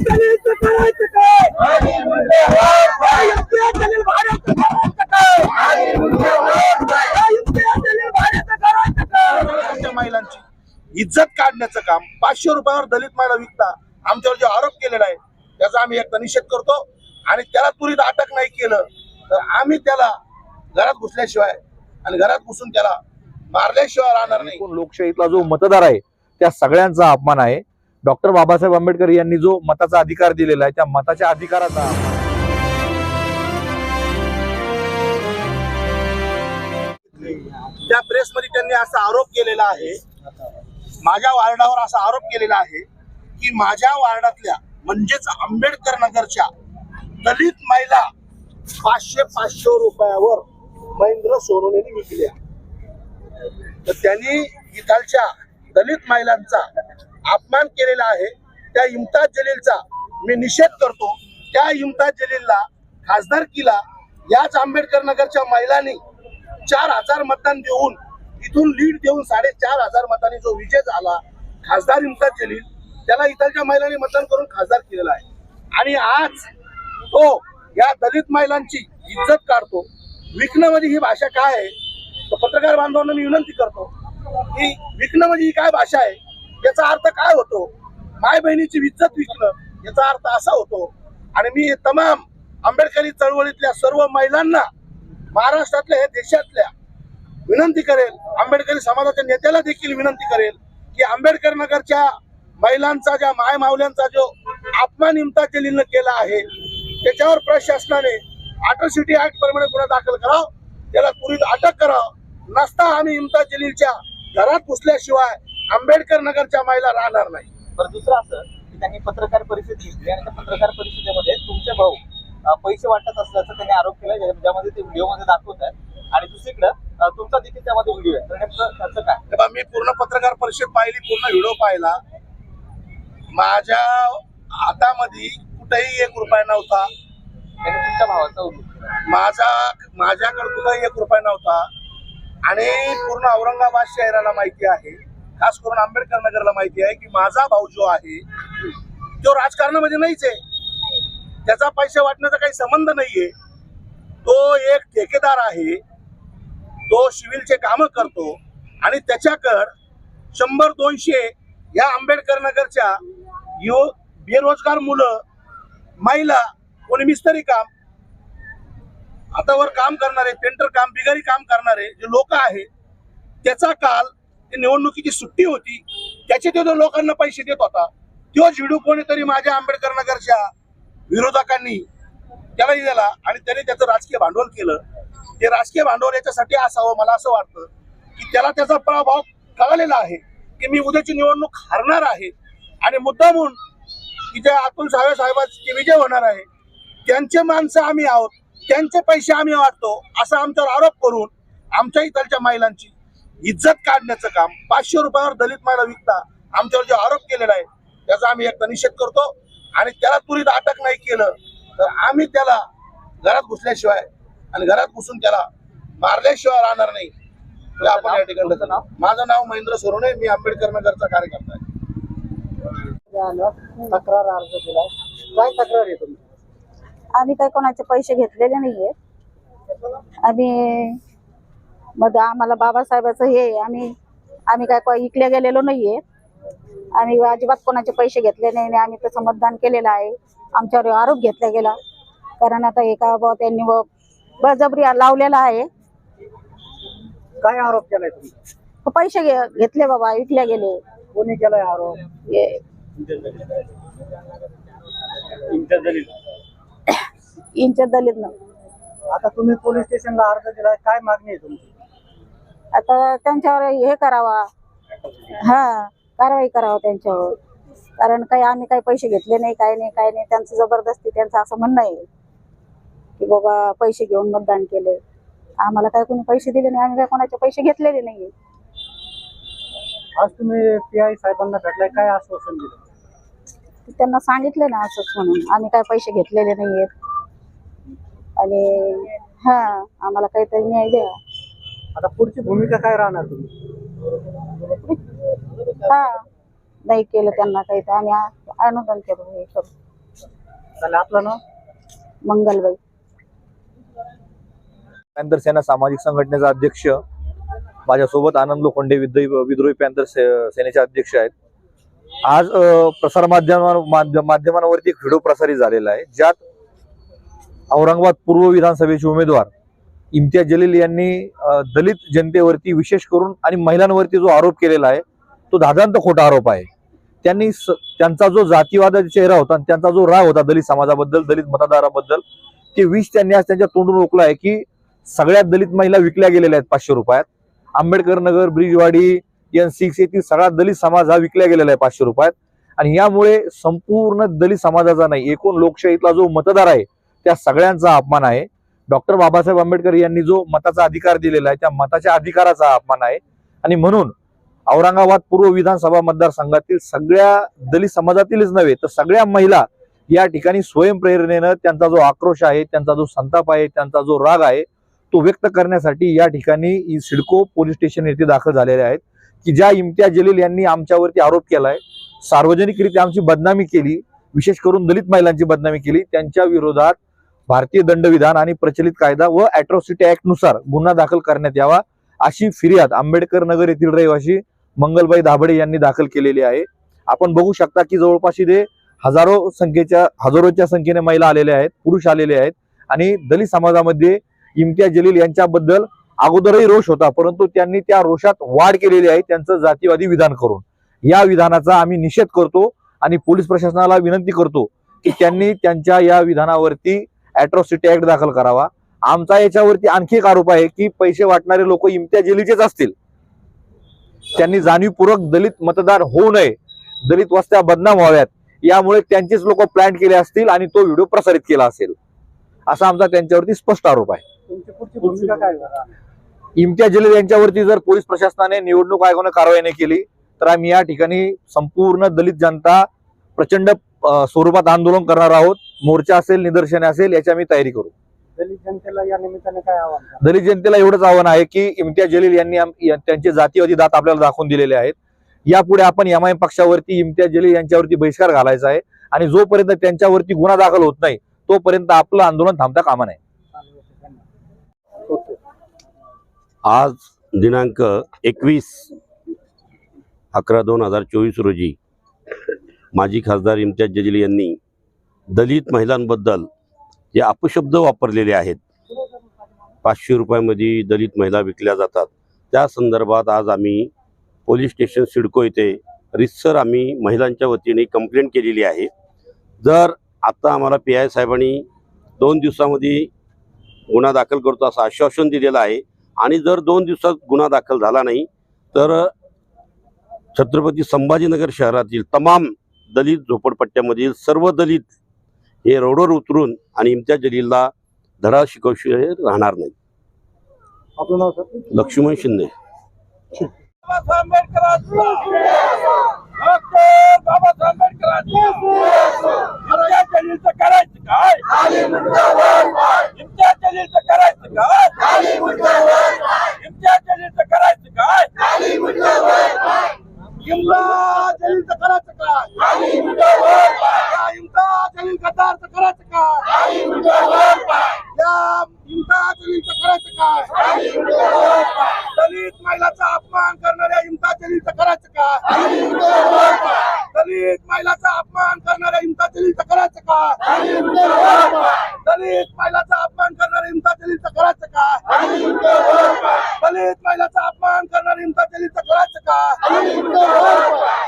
दलित करायचं काय युपीए दलित भाड्याचं करायचं काय युपीए दलित भाड्याचं करायचं काय आमच्या महिलांची इज्जत काढण्याचं काम पाचशे रुपयावर दलित महिला विकता आमच्यावर जो आरोप केलेला आहे त्याचा आम्ही एकदा निषेध करतो. आणि त्याला त्वरित अटक नाही केलं तर आम्ही त्याला घरात घुसल्याशिवाय आणि घरात घुसून त्याला मारल्याशिवाय राहणार नाही. लोकशाहीतला जो मतदार आहे त्या सगळ्यांचा अपमान आहे. डॉक्टर बाबासाहेब आंबेडकर यांनी जो मताचा अधिकार दिलेला आहे त्या मताच्या अधिकाराचा त्या प्रेसमध्ये त्यांनी असा आरोप केलेला आहे माझ्या वार्डावर असा आरोप केलेला आहे की माझ्या वार्डातल्या म्हणजेच आंबेडकर नगरच्या दलित महिला पाचशे पाचशे रुपयावर महेंद्र सोनवणेने विकल्या. तर त्यांनी इथालच्या दलित महिलांचा अपमान केलेला आहे. त्या इम्ताज जलीलचा मी निषेध करतो. त्या इम्ताज जलीलला खासदारकीला याच आंबेडकर नगरच्या महिलांनी चार हजार मतदान देऊन इथून लीड देऊन साडेचार हजार मतांनी जो विजय झाला खासदार इम्ताज जलील त्याला इथलच्या महिलांनी मतदान करून खासदार केलेला आहे. आणि आज तो या दलित महिलांची इज्जत काढतो. विकणं म्हणजे ही भाषा काय आहे? तर पत्रकार बांधवांना मी विनंती करतो की विकणं म्हणजे ही काय भाषा आहे? याचा अर्थ काय होतो? माय बहिणीची इज्जत विकणं याचा अर्थ असा होतो. आणि मी तमाम आंबेडकरी चळवळीतल्या सर्व महिलांना महाराष्ट्रातल्या हे देशातल्या विनंती करेल आंबेडकरी समाजाच्या नेत्याला देखील विनंती करेल की आंबेडकर नगरच्या महिलांचा ज्या माय मावल्यांचा जो अपमान इम्ताज केला आहे त्याच्यावर प्रशासनाने अट्रॉसिटी ऍक्ट प्रमाणे गुन्हा दाखल करावा. त्याला त्वरित अटक करावं. नसता आम्ही इम्ताज जलीलच्या घरात घुसल्याशिवाय आंबेडकर नगरच्या महिला राहणार नाही. बरं दुसरं असं की त्यांनी पत्रकार परिषद घेतली आणि त्या पत्रकार परिषदेमध्ये तुमचे भाऊ पैसे वाटत असल्याचा त्यांनी आरोप केला ज्या- ज्यामध्ये ते व्हिडिओमध्ये दाखवत आहेत. आणि दुसरीकडे तुमचा देखील त्यामध्ये व्हिडिओ आहे. तर नेमकं त्याचं काय? मी पूर्ण पत्रकार परिषद पाहिली पूर्ण व्हिडिओ पाहिला. माझ्या हातामध्ये कुठेही एक रुपया नव्हता. तुमच्या भावाचा माझा माझ्याकडे कुठेही एक रुपया नव्हता. आणि पूर्ण औरंगाबाद शहराला माहिती आहे. खास करून आंबेडकर नगरला माहिती आहे की माझा भाऊ जो आहे तो राजकारणामध्ये नाहीच आहे. त्याचा पैसे वाटण्याचा काही संबंध नाहीये. तो एक ठेकेदार आहे. तो सिव्हिलचे काम करतो आणि त्याच्याकड शंभर दोनशे या आंबेडकर नगरच्या यो बेरोजगार मुलं महिला कोणी मिस्त्री काम हातावर काम करणारे पेंटर काम बिगारी काम करणारे जे लोक आहेत त्याचा काल ते निवडणुकीची सुट्टी होती त्याचे तो जो लोकांना पैसे देत होता तो झिडू कोणीतरी माझ्या आंबेडकर नगरच्या विरोधकांनी त्याला दिला आणि त्याने त्याचं राजकीय भांडवल केलं. ते राजकीय भांडवल याच्यासाठी असावं मला असं वाटतं की त्याला त्याचा प्रभाव कळलेला आहे की मी उद्याची निवडणूक हारणार आहे. आणि मुद्दा म्हणून की अतुल सावे साहेबांचे विजय होणार आहे त्यांचे माणसं आम्ही आहोत त्यांचे पैसे आम्ही वाटतो असा आमच्यावर आरोप करून आमच्या इथलच्या महिलांची इज्जत काढण्याचं काम पाचशे रुपयावर दलित महिला विकता आमच्यावर जो आरोप केलेला आहे त्याचा आम्ही एकदा निषेध करतो. आणि त्याला त्वरित अटक नाही केलं तर आम्ही त्याला घरात घुसल्याशिवाय आणि घरात घुसून त्याला मारल्याशिवाय राहणार नाही. आपण या ठिकाणी? माझं नाव महेंद्र सोरोने मी आंबेडकर नगरचा कार्यकर्ता आहे. तक्रार अर्ज दिलाय. काय तक्रार आहे तुमची? आम्ही काही कोणाचे पैसे घेतलेले नाहीये. आम्ही मग आम्हाला बाबासाहेबाचं हे आहे, आम्ही आम्ही काय को- इकले गेलेलो नाहीये. आम्ही अजिबात कोणाचे पैसे घेतले नाही. आणि आम्ही तसं मतदान केलेलं आहे. आमच्यावर आरोप घेतला गेला. कारण आता एका बुवा त्यांनी बळजबरी लावलेला आहे. काय आरोप केलाय तुम्ही? पैसे घे- घेतले बाबा विकले गेले. कोणी केलाय आरोप? इंच दलित आता तुम्ही पोलीस स्टेशनला अर्ज दिलाय. काय मागणी आहे तुमची? आता त्यांच्यावर हे करावा. हा कारवाई करावा त्यांच्यावर. कारण काही आम्ही काही पैसे घेतले नाही काय नाही काय नाही. त्यांचं जबरदस्ती त्यांचं असं म्हणणं आहे. की बाबा पैसे घेऊन मतदान केले. आम्हाला काय कोणी पैसे दिले नाही आम्ही काय कोणाचे पैसे घेतलेले नाहीये आज तुम्ही पी आय साहेबांना भेटलाय काय आश्वासन दिलं? त्यांना सांगितलं ना असंच म्हणून. आम्ही काय पैसे घेतलेले नाहीयेत. आणि हा आम्हाला काहीतरी न्याय द्या. आता पुढची भूमिका काय राहणार तुम्ही? हा नाही केलं त्यांना काही तर आम्ही आ- अनुदान केलं हे करू आपलं नाव? मंगलबाई. पॅन्थर सेना सामाजिक संघटनेचा अध्यक्ष माझ्यासोबत आनंद लोखंडे विद्रोही विद्रोही पॅन्थर से- सेनेचे अध्यक्ष आहेत. आज अ, प्रसार माध्यमांवर माध्य- माध्यमांवरती एक व्हिडिओ प्रसारित झालेला आहे ज्यात औरंगाबाद पूर्व विधानसभेचे उमेदवार इम्तियाज जलील यांनी दलित जनतेवरती विशेष करून आणि महिलांवरती जो आरोप केलेला आहे तो धादांत खोटा आरोप आहे. त्यांनी स- त्यांचा जो जातीवादाचा चेहरा होता आणि त्यांचा जो राग होता दलित समाजाबद्दल दलित मतदाराबद्दल ते विष त्यांनी आज त्यांच्या तोंडून रोखलं आहे की सगळ्यात दलित महिला विकल्या गेलेल्या आहेत पाचशे रुपयात. आंबेडकर नगर ब्रिजवाडी एन सिक्स येथील सगळा दलित समाज हा विकला गेलेला आहे पाचशे रुपयात. आणि यामुळे संपूर्ण दलित समाजाचा नाही एकूण लोकशाहीतला जो मतदार आहे त्या सगळ्यांचा अपमान आहे. डॉक्टर बाबासाहेब आंबेडकर यांनी जो मताचा अधिकार दिलेला आहे त्या मताच्या अधिकाराचा अपमान आहे. आणि म्हणून औरंगाबाद पूर्व विधानसभा मतदारसंघातील सगळ्या दलित समाजातीलच नव्हे तर सगळ्या महिला या ठिकाणी स्वयंप्रेरणेनं त्यांचा जो आक्रोश आहे त्यांचा जो संताप आहे त्यांचा जो राग आहे तो व्यक्त करण्यासाठी या ठिकाणी सिडको पोलीस स्टेशन येथे दाखल झालेले आहेत की ज्या इम्तियाज जलील यांनी आमच्यावरती आरोप केलाय सार्वजनिकरित्या आमची बदनामी केली विशेष करून दलित महिलांची बदनामी केली त्यांच्या विरोधात भारतीय दंडविधान आणि प्रचलित कायदा व अॅट्रॉसिटी ऍक्टनुसार गुन्हा दाखल करण्यात यावा अशी फिर्याद आंबेडकर नगर येथील रहिवासी मंगलबाई दाभडे यांनी दाखल केलेली आहे. आपण बघू शकता की जवळपास इथे हजारो संख्येच्या हजारोच्या संख्येने महिला आलेल्या आहेत पुरुष आलेले आहेत आणि दलित समाजामध्ये इम्तियाज जलील यांच्याबद्दल अगोदरही रोष होता परंतु त्यांनी त्या रोषात वाढ केलेली आहे त्यांचं जातीवादी विधान करून. या विधानाचा आम्ही निषेध करतो आणि पोलीस प्रशासनाला विनंती करतो की त्यांनी त्यांच्या या विधानावरती अॅट्रॉसिटी ऍक्ट दाखल करावा. आमचा याच्यावरती आणखी एक आरोप आहे की पैसे वाटणारे लोक इम्तियाज जलीलचेच असतील. त्यांनी जाणीवपूर्वक दलित मतदार होऊ नये. दलित वस्त्या बदनाम व्हाव्यात. यामुळे त्यांचेच लोक प्लॅन केले असतील आणि तो व्हिडिओ प्रसारित केला असेल. असा आमचा त्यांच्यावरती स्पष्ट आरोप आहे. इम्तियाज जलील यांच्यावरती जर पोलीस प्रशासनाने निवडणूक आयोगाने कारवाई नाही केली तर आम्ही या ठिकाणी संपूर्ण दलित जनता प्रचंड स्वरूपात आंदोलन करणार आहोत. मोर्चा असेल निदर्शने असेल याची आम्ही तयारी करू. दलित जनतेला या निमित्ताने काय आव्हान दलित जनतेला एवढंच आव्हान आहे की इम्तियाज जलील यांनी आम- या- त्यांचे जातीवादी दात आपल्याला दाखवून दिलेले आहेत. यापुढे आपण एम पक्षावरती इम्तियाज जलील यांच्यावरती बहिष्कार घालायचा आहे आणि जोपर्यंत त्यांच्यावरती गुन्हा दाखल होत नाही तोपर्यंत आपलं आंदोलन थांबता कामा नये. आज दिनांक एकवीस अकरा दोन हजार चोवीस रोजी माजी खासदार इम्तियाज जलील यांनी दलित महिलांबद्दल जे अपशब्द वापरलेले आहेत. पाचशे रुपयामध्ये दलित महिला विकल्या जातात. त्या संदर्भात आज आम्ही पोलीस स्टेशन सिडको येथे रितसर आम्ही महिलांच्या वतीने कंप्लेंट केलेली आहे. जर आता आम्हाला पी आय साहेबांनी दोन दिवसामध्ये गुन्हा दाखल करतो असं आश्वासन दिलेलं आहे आणि जर दोन दिवसात गुन्हा दाखल झाला नाही तर छत्रपती संभाजीनगर शहरातील तमाम दलित झोपडपट्ट्यामधील सर्व दलित हे रोडवर उतरून आणि इम्तियाज जलीलला धडा शिकवशिवाय राहणार नाही. आपलं नाव सर लक्ष्मण शिंदे. बाबासाहेब आंबेडकरांचा डॉक्टर बाबासाहेब आंबेडकरांचा इम्तियाज जलीलचं करायचं काय इम्तियाज जलीलचं करायचं काय इम्तियाज जलीलचं करायचं काय इम्तियाज जलीलचं करायचं काय या इम्तियाज जलील गद्दारचं करायचं काय या इम्तियाज जलीलचं करायचं काय दलित महिलाचा अपमान करणाऱ्या इम्तियाज जलीलचं करायचं काय दलित महिलाचा अपमान करणाऱ्या इम्तियाज जलीलचं करायचं काय दलित महिलाचा अपमान करणाऱ्या इम्तियाज जलीलचं करायचं काय दलित महिलाचा अपमान करणाऱ्या इम्तियाज जलीलचं करायचं काय